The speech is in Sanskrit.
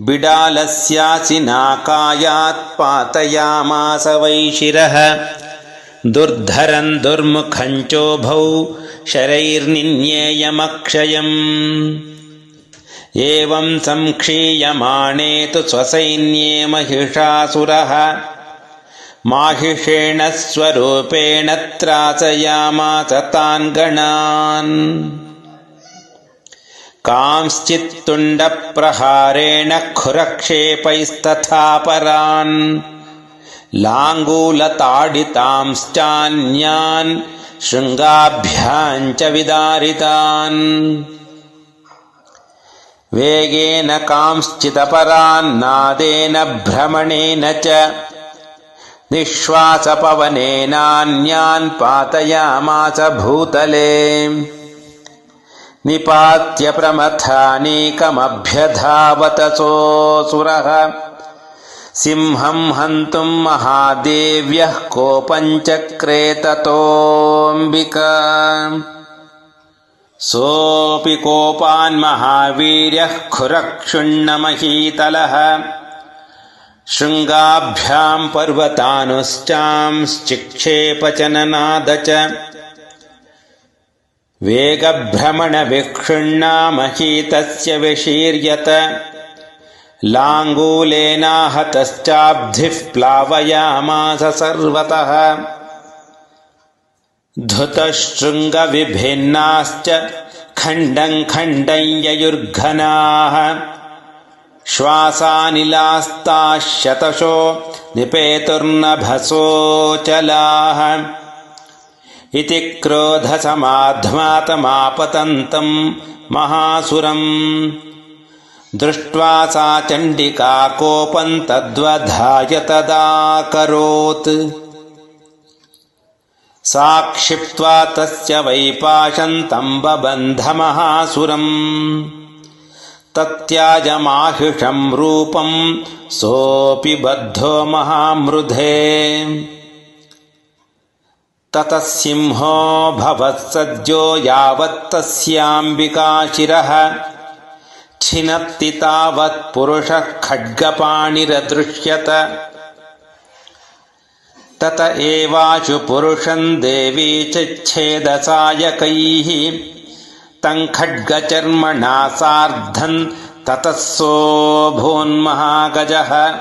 बिडालस्यासिनाकायात् पातयामास वैशिरः दुर्धरन् दुर्मुखञ्चोभौ शरैर्निन्येयमक्षयम्। एवं संक्षीयमाणे तु स्वसैन्ये महिषासुरः। माहिषेण स्वरूपेण त्रासयामास तान् गणान् कांश्चित्तुण्डप्रहारेण खुरक्षेपैस्तथा परान् लाङ्गूलताडितांश्चान्यान् शृङ्गाभ्याञ्च विदारितान्। वेगेन कांश्चिदपरान्नादेन भ्रमणेन च निःश्वासपवनेनान्यान् पातयामास भूतले निपात्य प्रमथानेकमभ्यधावतसोऽसुरः सिंहम् हन्तुम् महादेव्यः कोपञ्चक्रे ततोऽम्बिका। सोऽपि कोपान्महावीर्यः खुरक्षुण्णमहीतलः। शृङ्गाभ्याम् पर्वतानुश्चांश्चिक्षेप च वेगभ्रमणविक्षुण्णामहीतस्य विशीर्यत। लाङ्गूलेनाहतश्चाब्धिः प्लावयामास सर्वतः। धृतशृङ्गविभिन्नाश्च खण्डम् खण्डय्ययुर्घनाः श्वासानिलास्ताः शतशो निपेतुर्नभसोऽचलाः इति क्रोधसमाध्मातमापतन्तम् महासुरम्। दृष्ट्वा सा चण्डिका कोपम् तद्वधाय तदाकरोत् सा क्षिप्त्वा तस्य वैपाशन्तम्बबन्धमहासुरम्। तत्याजमाहिषम् रूपम् सोऽपि बद्धो महामृधे ततः सिंहो भवत्सद्यो यावत्तस्याम्बिकाशिरः छिनत्ति तावत्पुरुषः खड्गपाणिरदृश्यत। तत एवाशु पुरुषम् देवी चिच्छेदसायकैः तम् खड्गचर्मणा सार्धम् ततः सोऽभून्महागजः